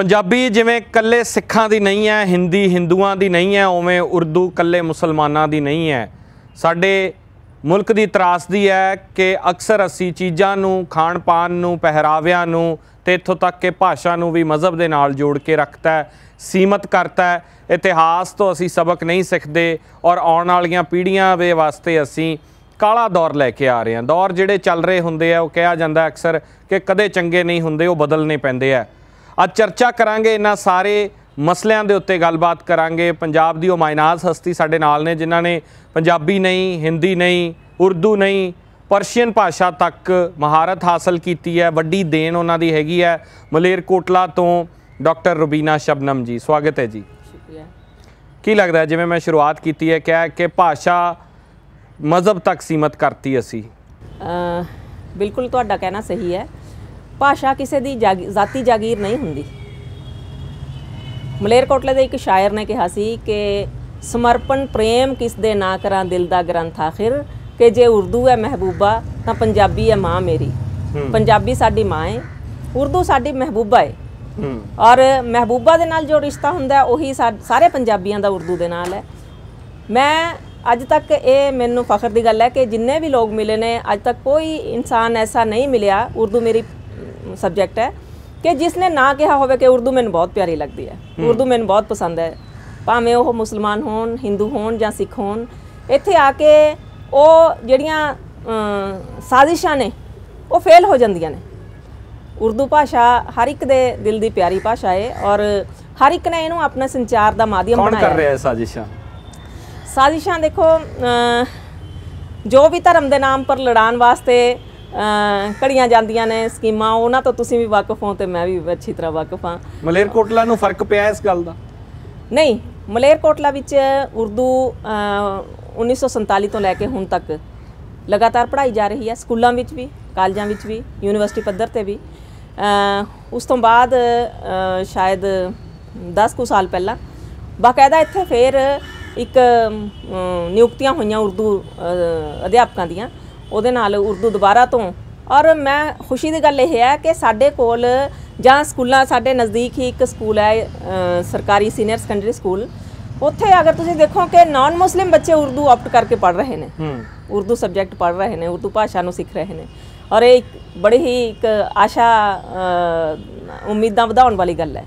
ਪੰਜਾਬੀ ਜਿਵੇਂ ਕੱਲੇ ਸਿੱਖਾਂ ਦੀ ਨਹੀਂ ਹੈ, ਹਿੰਦੀ ਹਿੰਦੂਆਂ ਦੀ ਨਹੀਂ ਹੈ, ਉਵੇਂ ਉਰਦੂ ਕੱਲੇ ਮੁਸਲਮਾਨਾਂ ਦੀ ਨਹੀਂ ਹੈ। ਸਾਡੇ ਮੁਲਕ ਦੀ ਤਰਾਸਦੀ ਹੈ ਕਿ ਅਕਸਰ ਅਸੀਂ ਚੀਜ਼ਾਂ ਨੂੰ ਖਾਣ ਪਾਣ ਨੂੰ, ਪਹਿਰਾਵਿਆਂ ਨੂੰ ਤੇ ਇੱਥੋਂ ਤੱਕ ਕਿ ਭਾਸ਼ਾ ਨੂੰ ਵੀ ਮਜ਼ਹਬ ਦੇ ਨਾਲ ਜੋੜ ਕੇ ਰੱਖਤਾ ਹੈ, ਸੀਮਤ ਕਰਤਾ ਹੈ। ਇਤਿਹਾਸ ਤੋਂ ਅਸੀਂ ਸਬਕ ਨਹੀਂ ਸਿੱਖਦੇ ਔਰ ਆਉਣ ਵਾਲੀਆਂ ਪੀੜ੍ਹੀਆਂ ਦੇ ਵਾਸਤੇ ਅਸੀਂ ਕਾਲਾ ਦੌਰ ਲੈ ਕੇ ਆ ਰਹੇ ਹਾਂ। ਦੌਰ ਜਿਹੜੇ ਚੱਲ ਰਹੇ ਹੁੰਦੇ ਆ, ਉਹ ਕਿਹਾ ਜਾਂਦਾ ਅਕਸਰ ਕਿ ਕਦੇ ਚੰਗੇ ਨਹੀਂ ਹੁੰਦੇ, ਉਹ ਬਦਲਨੇ ਪੈਂਦੇ ਆ। ਅੱਜ ਚਰਚਾ ਕਰਾਂਗੇ ਇਹਨਾਂ ਸਾਰੇ ਮਸਲਿਆਂ ਦੇ ਉੱਤੇ ਗੱਲਬਾਤ ਕਰਾਂਗੇ। ਪੰਜਾਬ ਦੀ ਉਹ ਮਾਇਨਾਜ਼ ਹਸਤੀ ਸਾਡੇ ਨਾਲ ਨੇ ਜਿਨ੍ਹਾਂ ਨੇ ਪੰਜਾਬੀ ਨਹੀਂ ਹਿੰਦੀ ਨਹੀਂ ਉਰਦੂ ਨਹੀਂ ਪਰਸ਼ੀਅਨ ਭਾਸ਼ਾ ਤੱਕ ਮਹਾਰਤ ਹਾਸਲ ਕੀਤੀ ਹੈ। ਵੱਡੀ ਦੇਣ ਉਹਨਾਂ ਦੀ ਹੈਗੀ ਹੈ। ਮਲੇਰਕੋਟਲਾ ਤੋਂ ਡਾਕਟਰ ਰੁਬੀਨਾ ਸ਼ਬਨਮ ਜੀ ਸਵਾਗਤ ਹੈ ਜੀ। ਸ਼ੁਕਰੀਆ। ਕੀ ਲੱਗਦਾ ਜਿਵੇਂ ਮੈਂ ਸ਼ੁਰੂਆਤ ਕੀਤੀ ਹੈ ਕਿਹਾ ਕਿ ਭਾਸ਼ਾ ਮਜ਼ਹਬ ਤੱਕ ਸੀਮਤ ਕਰਤੀ ਅਸੀਂ? ਬਿਲਕੁਲ ਤੁਹਾਡਾ ਕਹਿਣਾ ਸਹੀ ਹੈ। ਭਾਸ਼ਾ ਕਿਸੇ ਦੀ ਜ਼ਾਤੀ ਜਾਗੀਰ ਨਹੀਂ ਹੁੰਦੀ। ਮਲੇਰਕੋਟਲੇ ਦੇ ਇੱਕ ਸ਼ਾਇਰ ਨੇ ਕਿਹਾ ਸੀ ਕਿ ਸਮਰਪਣ ਪ੍ਰੇਮ ਕਿਸ ਦੇ ਨਾ ਕਰਾਂ ਦਿਲ ਦਾ ਗ੍ਰੰਥ ਆਖਿਰ ਕਿ ਜੇ ਉਰਦੂ ਹੈ ਮਹਿਬੂਬਾ ਤਾਂ ਪੰਜਾਬੀ ਹੈ ਮਾਂ ਮੇਰੀ। ਪੰਜਾਬੀ ਸਾਡੀ ਮਾਂ ਹੈ ਉਰਦੂ ਸਾਡੀ ਮਹਿਬੂਬਾ ਹੈ। ਔਰ ਮਹਿਬੂਬਾ ਦੇ ਨਾਲ ਜੋ ਰਿਸ਼ਤਾ ਹੁੰਦਾ ਹੈ, ਉਹੀ ਸਾਰੇ ਪੰਜਾਬੀਆਂ ਦਾ ਉਰਦੂ ਦੇ ਨਾਲ ਹੈ। ਮੈਂ ਅੱਜ ਤੱਕ ਇਹ ਮੈਨੂੰ ਫਖਰ ਦੀ ਗੱਲ ਹੈ ਕਿ ਜਿੰਨੇ ਵੀ ਲੋਕ ਮਿਲੇ ਨੇ ਅੱਜ ਤੱਕ ਕੋਈ ਇਨਸਾਨ ਐਸਾ ਨਹੀਂ ਮਿਲਿਆ ਉਰਦੂ ਮੇਰੀ ਸਬਜੈਕਟ ਹੈ ਕਿ ਜਿਸਨੇ ਨਾ ਕਿਹਾ ਹੋਵੇ ਕਿ ਉਰਦੂ ਮੈਨੂੰ ਬਹੁਤ ਪਿਆਰੀ ਲੱਗਦੀ ਹੈ। ਉਰਦੂ ਮੈਨੂੰ ਬਹੁਤ ਪਸੰਦ ਹੈ। ਭਾਵੇਂ ਉਹ ਮੁਸਲਮਾਨ ਹੋਣ ਹਿੰਦੂ ਹੋਣ ਜਾਂ ਸਿੱਖ ਹੋਣ ਇੱਥੇ ਆ ਕੇ ਉਹ ਜਿਹੜੀਆਂ ਸਾਜ਼ਿਸ਼ਾਂ ਨੇ ਉਹ ਫੇਲ ਹੋ ਜਾਂਦੀਆਂ ਨੇ। ਉਰਦੂ ਭਾਸ਼ਾ ਹਰ ਇੱਕ ਦੇ ਦਿਲ ਦੀ ਪਿਆਰੀ ਭਾਸ਼ਾ ਹੈ ਔਰ ਹਰ ਇੱਕ ਨੇ ਇਹਨੂੰ ਆਪਣਾ ਸੰਚਾਰ ਦਾ ਮਾਧਿਅਮ ਕੌਣ ਬਣਾਇਆ ਕਰ ਰਿਹਾ ਹੈ। ਸਾਜ਼ਿਸ਼ਾਂ? ਸਾਜ਼ਿਸ਼ਾਂ ਦੇਖੋ ਜੋ ਵੀ ਧਰਮ ਦੇ ਨਾਮ ਪਰ ਲੜਾਉਣ ਵਾਸਤੇ ਘੜੀਆਂ ਜਾਂਦੀਆਂ ਨੇ ਸਕੀਮਾਂ ਉਹਨਾਂ ਤੋਂ ਤੁਸੀਂ ਵੀ ਵਾਕਿਫ ਹੋ ਤੇ ਮੈਂ ਵੀ ਅੱਛੀ ਤਰ੍ਹਾਂ ਵਾਕਿਫ ਹਾਂ। ਮਲੇਰਕੋਟਲਾ ਨੂੰ ਫ਼ਰਕ ਪਿਆ ਇਸ ਗੱਲ ਦਾ? ਨਹੀਂ ਮਲੇਰਕੋਟਲਾ ਵਿੱਚ ਉਰਦੂ ਅ, 1947 ਤੋਂ ਲੈ ਕੇ ਹੁਣ ਤੱਕ ਲਗਾਤਾਰ ਪੜ੍ਹਾਈ ਜਾ ਰਹੀ ਹੈ ਸਕੂਲਾਂ ਵਿੱਚ ਵੀ ਕਾਲਜਾਂ ਵਿੱਚ ਵੀ ਯੂਨੀਵਰਸਿਟੀ ਪੱਧਰ ਤੇ ਵੀ। ਉਸ ਤੋਂ ਬਾਅਦ ਸ਼ਾਇਦ 10 ਕੁ ਸਾਲ ਪਹਿਲਾਂ ਬਾਕਾਇਦਾ ਇੱਥੇ ਫਿਰ ਇੱਕ ਨਿਯੁਕਤੀਆਂ ਹੋਈਆਂ ਉਰਦੂ ਅਧਿਆਪਕਾਂ ਦੀਆਂ। ਉਹਦੇ ਨਾਲ ਉਰਦੂ ਦੁਬਾਰਾ ਤੋਂ। ਔਰ ਮੈਂ ਖੁਸ਼ੀ ਦੀ ਗੱਲ ਇਹ ਹੈ ਕਿ ਸਾਡੇ ਕੋਲ ਜਾਂ ਸਕੂਲਾਂ ਸਾਡੇ ਨਜ਼ਦੀਕ ਹੀ ਇੱਕ ਸਕੂਲ ਹੈ ਸਰਕਾਰੀ ਸੀਨੀਅਰ ਸੈਕੰਡਰੀ ਸਕੂਲ। ਉੱਥੇ ਅਗਰ ਤੁਸੀਂ ਦੇਖੋ ਕਿ ਨਾਨ ਮੁਸਲਿਮ ਬੱਚੇ ਉਰਦੂ ਆਪਟ ਕਰਕੇ ਪੜ ਰਹੇ ਨੇ। ਹੂੰ। ਉਰਦੂ ਸਬਜੈਕਟ ਪੜ ਰਹੇ ਨੇ ਉਰਦੂ ਭਾਸ਼ਾ ਨੂੰ ਸਿੱਖ ਰਹੇ ਨੇ। ਔਰ ਇਹ ਬੜੀ ਹੀ ਇੱਕ ਆਸ਼ਾ ਉਮੀਦਾਂ ਵਧਾਉਣ ਵਾਲੀ ਗੱਲ ਹੈ।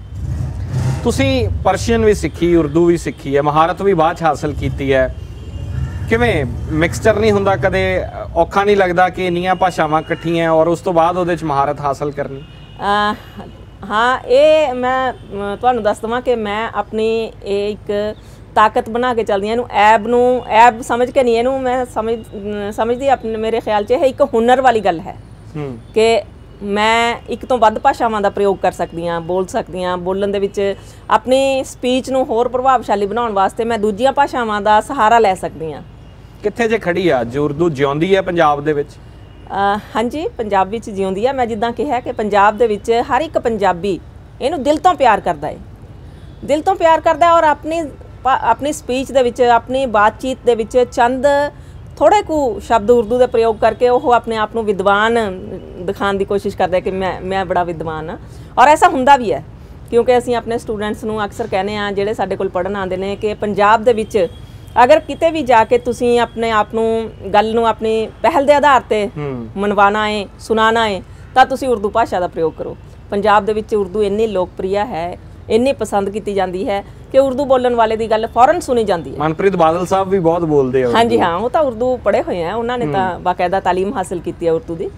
ਤੁਸੀਂ ਪਰਸ਼ੀਅਨ ਵੀ ਸਿੱਖੀ ਉਰਦੂ ਵੀ ਸਿੱਖੀ ਹੈ ਮਹਾਰਤ ਵੀ ਬਾਅਦ ਚ ਹਾਸਲ ਕੀਤੀ ਹੈ। ਕਿਵੇਂ? ਮਿਕਸਚਰ ਨਹੀਂ ਹੁੰਦਾ ਕਦੇ ਔਖਾ ਨਹੀਂ ਲੱਗਦਾ ਕਿ ਇੰਨੀਆਂ ਭਾਸ਼ਾਵਾਂ ਇਕੱਠੀਆਂ ਔਰ ਉਸ ਤੋਂ ਬਾਅਦ ਉਹਦੇ ਚ ਮਹਾਰਤ ਹਾਸਲ ਕਰਨੀ। ਹਾਂ ਇਹ ਮੈਂ ਤੁਹਾਨੂੰ ਦੱਸ ਦਵਾਂ ਕਿ ਮੈਂ ਆਪਣੀ ਇਹ ਇੱਕ ਤਾਕਤ ਬਣਾ ਕੇ ਚੱਲਦੀ ਹਾਂ। ਇਹਨੂੰ ਐਬ ਨੂੰ ਐਬ ਸਮਝ ਕੇ ਨਹੀਂ ਇਹਨੂੰ ਮੈਂ ਸਮਝ ਸਮਝਦੀ ਆਪਣੇ ਮੇਰੇ ਖਿਆਲ 'ਚ ਇਹ ਇੱਕ ਹੁਨਰ ਵਾਲੀ ਗੱਲ ਹੈ। ਹੂੰ। ਕਿ ਮੈਂ ਇੱਕ ਤੋਂ ਵੱਧ ਭਾਸ਼ਾਵਾਂ ਦਾ ਪ੍ਰਯੋਗ ਕਰ ਸਕਦੀ ਹਾਂ ਬੋਲ ਸਕਦੀ ਹਾਂ ਬੋਲਣ ਦੇ ਵਿੱਚ ਆਪਣੀ ਸਪੀਚ ਨੂੰ ਹੋਰ ਪ੍ਰਭਾਵਸ਼ਾਲੀ ਬਣਾਉਣ ਵਾਸਤੇ ਮੈਂ ਦੂਜੀਆਂ ਭਾਸ਼ਾਵਾਂ ਦਾ ਸਹਾਰਾ ਲੈ ਸਕਦੀ ਹਾਂ। ਕਿੱਥੇ ਜੇ ਖੜੀ ਆ? ਜੋ ਉਰਦੂ ਜਿਉਂਦੀ ਹੈ ਪੰਜਾਬ ਦੇ ਵਿੱਚ? ਹਾਂਜੀ, ਪੰਜਾਬ ਵਿੱਚ ਜਿਉਂਦੀ ਹੈ ਮੈਂ ਜਿੱਦਾਂ ਕਿਹਾ ਕਿ ਪੰਜਾਬ ਦੇ ਵਿੱਚ ਹਰ ਇੱਕ ਪੰਜਾਬੀ ਇਹਨੂੰ ਦਿਲ ਤੋਂ ਪਿਆਰ ਕਰਦਾ ਹੈ ਦਿਲ ਤੋਂ ਪਿਆਰ ਕਰਦਾ ਹੈ ਔਰ ਆਪਣੀ ਆਪਣੀ ਸਪੀਚ ਦੇ ਵਿੱਚ, ਆਪਣੀ ਬਾਤਚੀਤ ਦੇ ਵਿੱਚ ਚੰਦ ਥੋੜੇ ਕੁ ਸ਼ਬਦ ਉਰਦੂ ਦੇ ਪ੍ਰਯੋਗ ਕਰਕੇ ਉਹ ਆਪਣੇ ਆਪ ਨੂੰ ਵਿਦਵਾਨ ਦਿਖਾਉਣ ਦੀ ਕੋਸ਼ਿਸ਼ ਕਰਦਾ ਕਿ ਮੈਂ ਮੈਂ ਬੜਾ ਵਿਦਵਾਨ ਹਾਂ ਔਰ ਐਸਾ ਹੁੰਦਾ ਵੀ ਹੈ, ਕਿਉਂਕਿ ਅਸੀਂ ਆਪਣੇ ਸਟੂਡੈਂਟਸ ਨੂੰ ਅਕਸਰ ਕਹਿੰਦੇ ਆ ਜਿਹੜੇ ਸਾਡੇ ਕੋਲ ਪੜ੍ਹਨ ਆਉਂਦੇ ਨੇ, ਕਿ ਪੰਜਾਬ ਦੇ ਵਿੱਚ ਅਗਰ ਕਿਤੇ ਵੀ ਜਾ ਕੇ ਤੁਸੀਂ ਆਪਣੇ ਆਪ ਨੂੰ ਗੱਲ ਨੂੰ ਆਪਣੀ ਪਹਿਲ ਦੇ ਆਧਾਰ ਤੇ ਮਨਵਾਣਾ ਹੈ ਸੁਣਾਣਾ ਹੈ ਤਾਂ ਤੁਸੀਂ ਉਰਦੂ ਭਾਸ਼ਾ ਦਾ ਪ੍ਰਯੋਗ ਕਰੋ। ਪੰਜਾਬ ਦੇ ਵਿੱਚ ਉਰਦੂ ਇੰਨੀ ਲੋਕਪ੍ਰਿਯ ਹੈ ਇੰਨੀ ਪਸੰਦ ਕੀਤੀ ਜਾਂਦੀ ਹੈ ਕਿ ਉਰਦੂ ਬੋਲਣ ਵਾਲੇ ਦੀ ਗੱਲ ਫੌਰਨ ਸੁਣੀ ਜਾਂਦੀ ਹੈ। ਮਨਪ੍ਰੀਤ ਬਾਦਲ ਸਾਹਿਬ ਵੀ ਬਹੁਤ ਬੋਲਦੇ ਆ ਹਾਂਜੀ ਹਾਂ ਉਹ ਤਾਂ ਉਰਦੂ ਪੜ੍ਹੇ ਹੋਏ ਆ ਉਹਨਾਂ ਨੇ ਤਾਂ ਬਾਕਾਇਦਾ ਤਾਲੀਮ ਹਾਸਲ ਕੀਤੀ ਹੈ ਉਰਦੂ ਦੀ।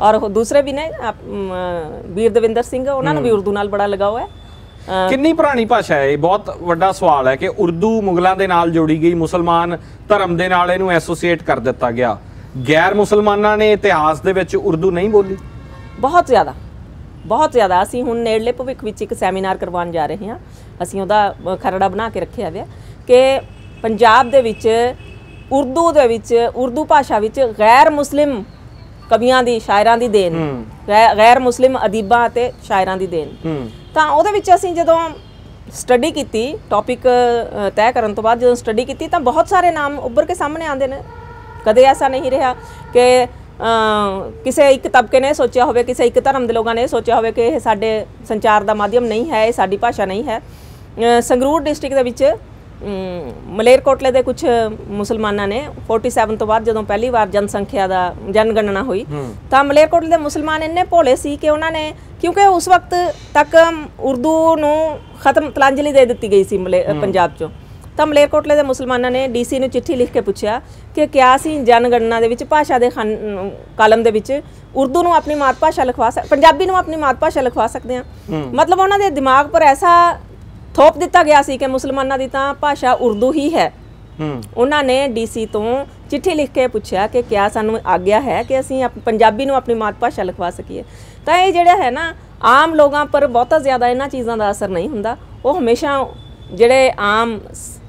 ਔਰ ਦੂਸਰੇ ਵੀ ਨੇ ਵੀਰ ਦਵਿੰਦਰ ਸਿੰਘ ਉਹਨਾਂ ਨੂੰ ਵੀ ਉਰਦੂ ਨਾਲ ਬੜਾ ਲਗਾਓ ਹੈ ਕਿੰਨੀ ਪੁਰਾਣੀ ਭਾਸ਼ਾ ਹੈ ਇਹ? ਬਹੁਤ ਵੱਡਾ ਸਵਾਲ ਹੈ ਕਿ ਉਰਦੂ ਮੁਗਲਾਂ ਦੇ ਨਾਲ ਜੋੜੀ ਗਈ ਮੁਸਲਮਾਨ ਧਰਮ ਦੇ ਨਾਲ ਇਹਨੂੰ ਐਸੋਸੀਏਟ ਕਰ ਦਿੱਤਾ ਗਿਆ। ਗੈਰ ਮੁਸਲਮਾਨਾਂ ਨੇ ਇਤਿਹਾਸ ਦੇ ਵਿੱਚ ਉਰਦੂ ਨਹੀਂ ਬੋਲੀ। ਬਹੁਤ ਜ਼ਿਆਦਾ ਬਹੁਤ ਜ਼ਿਆਦਾ। ਅਸੀਂ ਹੁਣ ਨੇੜਲੇ ਭਵਿੱਖ ਵਿੱਚ ਇੱਕ ਸੈਮੀਨਾਰ ਕਰਵਾਉਣ ਜਾ ਰਹੇ ਹਾਂ। ਅਸੀਂ ਉਹਦਾ ਖਰੜਾ ਬਣਾ ਕੇ ਰੱਖਿਆ ਹੋਇਆ ਕਿ ਪੰਜਾਬ ਦੇ ਵਿੱਚ ਉਰਦੂ ਦੇ ਵਿੱਚ ਉਰਦੂ ਭਾਸ਼ਾ ਵਿੱਚ ਗੈਰ ਮੁਸਲਿਮ ਕਵੀਆਂ ਦੀ ਸ਼ਾਇਰਾਂ ਦੀ ਦੇਣ ਗੈਰ ਮੁਸਲਿਮ ਅਦੀਬਾਂ ਅਤੇ ਸ਼ਾਇਰਾਂ ਦੀ ਦੇਣ। ਤਾਂ ਉਹਦੇ ਵਿੱਚ ਅਸੀਂ ਜਦੋਂ ਸਟੱਡੀ ਕੀਤੀ ਟੌਪਿਕ ਤੈਅ ਕਰਨ ਤੋਂ ਬਾਅਦ ਜਦੋਂ ਸਟੱਡੀ ਕੀਤੀ ਤਾਂ ਬਹੁਤ ਸਾਰੇ ਨਾਮ ਉੱਭਰ ਕੇ ਸਾਹਮਣੇ ਆਉਂਦੇ ਨੇ। ਕਦੇ ਐਸਾ ਨਹੀਂ ਰਿਹਾ ਕਿ ਕਿਸੇ ਇੱਕ ਤਬਕੇ ਨੇ ਸੋਚਿਆ ਹੋਵੇ ਕਿਸੇ ਇੱਕ ਧਰਮ ਦੇ ਲੋਕਾਂ ਨੇ ਸੋਚਿਆ ਹੋਵੇ ਕਿ ਇਹ ਸਾਡੇ ਸੰਚਾਰ ਦਾ ਮਾਧਿਅਮ ਨਹੀਂ ਹੈ ਇਹ ਸਾਡੀ ਭਾਸ਼ਾ ਨਹੀਂ ਹੈ। ਸੰਗਰੂਰ ਡਿਸਟ੍ਰਿਕਟ ਦੇ ਵਿੱਚ ਮਲੇਰਕੋਟਲੇ ਦੇ ਕੁਝ ਮੁਸਲਮਾਨਾਂ ਨੇ 47 ਤੋਂ ਬਾਅਦ ਜਦੋਂ ਪਹਿਲੀ ਵਾਰ ਜਨਸੰਖਿਆ ਦਾ ਜਨਗਣਨਾ ਹੋਈ ਤਾਂ ਮਲੇਰਕੋਟਲੇ ਦੇ ਮੁਸਲਮਾਨ ਇੰਨੇ ਭੋਲੇ ਸੀ ਕਿ ਉਹਨਾਂ ਨੇ ਕਿਉਂਕਿ ਉਸ ਵਕਤ ਤੱਕ ਉਰਦੂ ਨੂੰ ਖਤਮ ਤਲਾਂਜਲੀ ਦੇ ਦਿੱਤੀ ਗਈ ਸੀ ਮਲੇ- ਪੰਜਾਬ ਚੋਂ। ਤਾਂ ਮਲੇਰਕੋਟਲੇ ਦੇ ਮੁਸਲਮਾਨਾਂ ਨੇ ਡੀਸੀ ਨੂੰ ਚਿੱਠੀ ਲਿਖ ਕੇ ਪੁੱਛਿਆ ਕਿ ਕਿਆ ਅਸੀਂ ਜਨਗਣਨਾ ਦੇ ਵਿੱਚ ਭਾਸ਼ਾ ਦੇ ਕਾਲਮ ਦੇ ਵਿੱਚ? ਉਰਦੂ ਨੂੰ ਆਪਣੀ ਮਾਤ ਭਾਸ਼ਾ ਲਿਖਵਾ ਸਕ ਪੰਜਾਬੀ ਨੂੰ ਆਪਣੀ ਮਾਤ ਭਾਸ਼ਾ ਲਿਖਵਾ ਸਕਦੇ ਹਾਂ। ਮਤਲਬ ਉਹਨਾਂ ਦੇ ਦਿਮਾਗ ਪਰ ਐਸਾ ਥੋਪ ਦਿੱਤਾ ਗਿਆ ਸੀ ਕਿ ਮੁਸਲਮਾਨਾਂ ਦੀ ਤਾਂ ਭਾਸ਼ਾ ਉਰਦੂ ਹੀ ਹੈ। ਹੂੰ। ਉਹਨਾਂ ਨੇ ਡੀਸੀ ਤੋਂ ਚਿੱਠੀ ਲਿਖ ਕੇ ਪੁੱਛਿਆ ਕਿ ਕਿਆ ਸਾਨੂੰ ਆਗਿਆ ਹੈ ਕਿ ਅਸੀਂ ਪੰਜਾਬੀ ਨੂੰ ਆਪਣੀ ਮਾਤ ਭਾਸ਼ਾ ਲਿਖਵਾ ਸਕੀਏ। ਤਾਂ ਇਹ ਜਿਹੜਾ ਹੈ ਨਾ ਆਮ ਲੋਕਾਂ ਪਰ ਬਹੁਤਾ ਜ਼ਿਆਦਾ ਇਹਨਾਂ ਚੀਜ਼ਾਂ ਦਾ ਅਸਰ ਨਹੀਂ ਹੁੰਦਾ। ਉਹ ਹਮੇਸ਼ਾ ਜਿਹੜੇ ਆਮ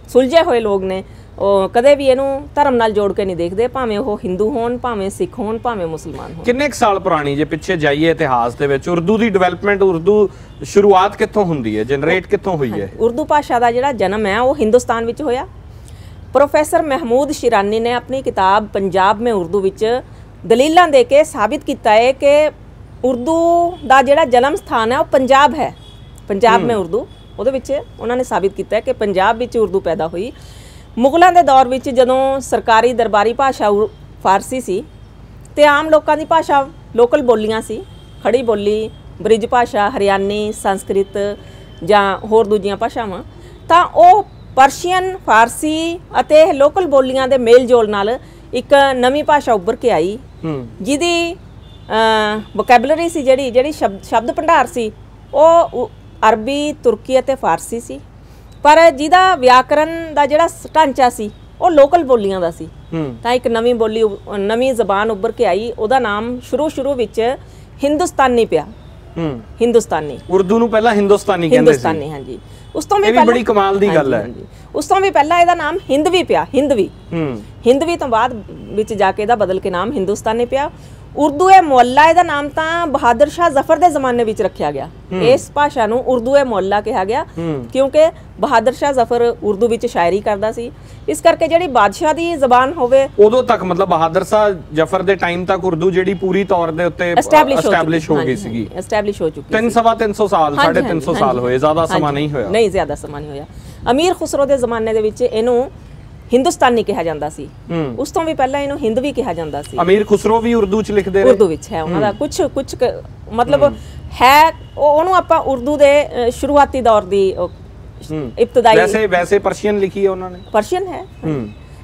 ਸੁਲਝੇ ਹੋਏ ਲੋਕ ਨੇ ਉਹ ਕਦੇ ਵੀ ਇਹਨੂੰ ਧਰਮ ਨਾਲ ਜੋੜ ਕੇ ਨਹੀਂ ਦੇਖਦੇ ਭਾਵੇਂ ਉਹ ਹਿੰਦੂ ਹੋਣ ਭਾਵੇਂ ਸਿੱਖ ਹੋਣ ਭਾਵੇਂ ਮੁਸਲਮਾਨ ਹੋਣ। ਕਿੰਨੇ ਕੁ ਸਾਲ ਪੁਰਾਣੀ ਜੇ ਪਿੱਛੇ ਜਾਈਏ ਇਤਿਹਾਸ ਦੇ ਵਿੱਚ ਉਰਦੂ ਦੀ ਡਿਵੈਲਪਮੈਂਟ ਉਰਦੂ ਸ਼ੁਰੂਆਤ ਕਿੱਥੋਂ ਹੁੰਦੀ ਹੈ? ਜਨਰੇਟ ਕਿੱਥੋਂ ਹੋਈ ਹੈ? ਉਰਦੂ ਭਾਸ਼ਾ ਦਾ ਜਿਹੜਾ ਜਨਮ ਹੈ ਉਹ ਹਿੰਦੁਸਤਾਨ ਵਿੱਚ ਹੋਇਆ। ਪ੍ਰੋਫੈਸਰ ਮਹਿਮੂਦ ਸ਼ਿਰਾਨੀ ਨੇ ਆਪਣੀ ਕਿਤਾਬ ਪੰਜਾਬ ਮੈਂ ਉਰਦੂ ਵਿੱਚ ਦਲੀਲਾਂ ਦੇ ਕੇ ਸਾਬਿਤ ਕੀਤਾ ਹੈ ਕਿ ਉਰਦੂ ਦਾ ਜਿਹੜਾ ਜਨਮ ਸਥਾਨ ਹੈ ਉਹ ਪੰਜਾਬ ਹੈ। ਪੰਜਾਬ ਮੈਂ ਉਰਦੂ। ਉਹਦੇ ਵਿੱਚ ਉਹਨਾਂ ਨੇ ਸਾਬਿਤ ਕੀਤਾ ਹੈ ਕਿ ਪੰਜਾਬ ਵਿੱਚ ਉਰਦੂ ਪੈਦਾ ਹੋਈ। ਮੁਗਲਾਂ ਦੇ ਦੌਰ ਵਿੱਚ ਜਦੋਂ ਸਰਕਾਰੀ ਦਰਬਾਰੀ ਭਾਸ਼ਾ ਫਾਰਸੀ ਸੀ ਤੇ ਆਮ ਲੋਕਾਂ ਦੀ ਭਾਸ਼ਾ ਲੋਕਲ ਬੋਲੀਆਂ ਸੀ ਖੜੀ ਬੋਲੀ ਬ੍ਰਿਜ ਭਾਸ਼ਾ ਹਰਿਆਣੀ ਸੰਸਕ੍ਰਿਤ ਜਾਂ ਹੋਰ ਦੂਜੀਆਂ ਭਾਸ਼ਾਵਾਂ ਤਾਂ ਉਹ ਪਰਸ਼ੀਅਨ ਫਾਰਸੀ ਅਤੇ ਲੋਕਲ ਬੋਲੀਆਂ ਦੇ ਮੇਲ ਜੋਲ ਨਾਲ ਇੱਕ ਨਵੀਂ ਭਾਸ਼ਾ ਉੱਭਰ ਕੇ ਆਈ ਜਿਹਦੀ ਵੋਕੈਬਲਰੀ ਸੀ ਜਿਹੜੀ ਜਿਹੜੀ ਸ਼ਬਦ ਭੰਡਾਰ ਸੀ ਉਹ ਅਰਬੀ ਤੁਰਕੀ ਅਤੇ ਫਾਰਸੀ ਸੀ। ਪਰ ਜਿਹਦਾ ਵਿਆਕਰਨ ਦਾ ਜਿਹੜਾ ਢਾਂਚਾ ਸੀ ਉਹ ਲੋਕਲ ਬੋਲੀਆਂ ਦਾ ਸੀ। ਤਾਂ ਇੱਕ ਨਵੀਂ ਬੋਲੀ ਨਵੀਂ ਜ਼ਬਾਨ ਉੱਭਰ ਕੇ ਆਈ ਉਹਦਾ ਨਾਮ ਸ਼ੁਰੂ ਸ਼ੁਰੂ ਵਿੱਚ ਹਿੰਦੁਸਤਾਨੀ ਪਿਆ। ਹੂੰ। ਹਿੰਦੁਸਤਾਨੀ। ਉਰਦੂ ਨੂੰ ਪਹਿਲਾਂ ਹਿੰਦੁਸਤਾਨੀ ਕਹਿੰਦੇ ਸੀ। ਹਿੰਦੁਸਤਾਨੀ ਹਾਂਜੀ। ਉਸ ਤੋਂ ਵੀ ਇਹ ਪਹਿਲਾਂ ਬੜੀ ਕਮਾਲ ਦੀ ਗੱਲ ਹੈ। ਉਸ ਤੋਂ ਵੀ ਪਹਿਲਾਂ ਇਹਦਾ ਨਾਮ ਹਿੰਦਵੀ ਪਿਆ ਹਿੰਦਵੀ। ਹੂੰ। ਹਿੰਦਵੀ ਤੋਂ ਬਾਅਦ ਵਿੱਚ ਜਾ ਕੇ ਇਹਦਾ ਬਦਲ ਕੇ ਨਾਮ ਹਿੰਦੁਸਤਾਨੀ ਪਿਆ। ਉਰਦੂ ਏ ਮੁਅੱਲਾ ਇਹਦਾ ਨਾਮ ਤਾਂ ਬਹਾਦਰ ਸ਼ਾਹ ਜ਼ਫਰ ਦੇ ਜ਼ਮਾਨੇ ਵਿੱਚ ਰੱਖਿਆ ਗਿਆ। ਇਸ ਭਾਸ਼ਾ ਨੂੰ ਉਰਦੂ ਏ ਮੁਅੱਲਾ ਕਿਹਾ ਗਿਆ। ਕਿਉਂਕਿ ਬਹਾਦਰ ਸ਼ਾਹ ਜ਼ਫਰ ਉਰਦੂ ਵਿੱਚ ਸ਼ਾਇਰੀ ਕਰਦਾ ਸੀ। ਇਸ ਕਰਕੇ ਜਿਹੜੀ ਬਾਦਸ਼ਾਹ ਦੀ ਜ਼ਬਾਨ ਹੋਵੇ ਉਦੋਂ ਤੱਕ ਮਤਲਬ ਬਹਾਦਰ ਸਾਹਿਬ ਜਫਰ ਦੇ ਟਾਈਮ ਤੱਕ ਉਰਦੂ ਜਿਹੜੀ ਪੂਰੀ ਤੌਰ ਦੇ ਉੱਤੇ ਐਸਟੈਬਲਿਸ਼ ਹੋ ਗਈ ਸੀਗੀ। ਐਸਟੈਬਲਿਸ਼ ਹੋ ਚੁੱਕੀ ਸਵਾ 300 ਸਾਲ ਹਾਂਜੀ, 350 ਹਾਂਜੀ, ਸਾਲ ਹੋਏ ਜ਼ਿਆਦਾ ਸਮਾਂ। ਨਹੀਂ ਹੋਇਆ। ਨਹੀਂ ਜ਼ਿਆਦਾ ਸਮਾਂ ਨਹੀਂ ਹੋਇਆ। ਅਮੀਰ ਖੁਸਰੋ ਦੇ ਜ਼ਮਾਨੇ ਦੇ ਵਿੱਚ ਇਹਨੂੰ ਹਿੰਦੁਸਤਾਨੀ ਕਿਹਾ ਜਾਂਦਾ ਸੀ। ਉਸ ਤੋਂ ਵੀ ਪਹਿਲਾਂ ਇਹਨੂੰ ਹਿੰਦਵੀ ਕਿਹਾ ਜਾਂਦਾ ਸੀ। ਅਮੀਰ ਖੁਸਰੋ ਵੀ ਉਰਦੂ ਚ ਲਿਖਦੇ ਰਹੇ? ਉਰਦੂ ਵਿੱਚ ਹੈ ਉਹਨਾਂ ਦਾ। ਕੁਝ ਕੁਝ ਮਤਲਬ ਹੈ। ਉਹ- ਉਹਨੂੰ ਆਪਾਂ ਉਰਦੂ ਦੇ ਸ਼ੁਰੂਆਤੀ ਦੌਰ ਦੀ ਇਬਤਦਾਈ। ਵੈਸੇ ਵੈਸੇ ਪਰਸ਼ੀਅਨ ਲਿਖੀ ਹੈ ਉਹਨਾਂ ਨੇ। ਪਰਸ਼ੀਅਨ ਹੈ।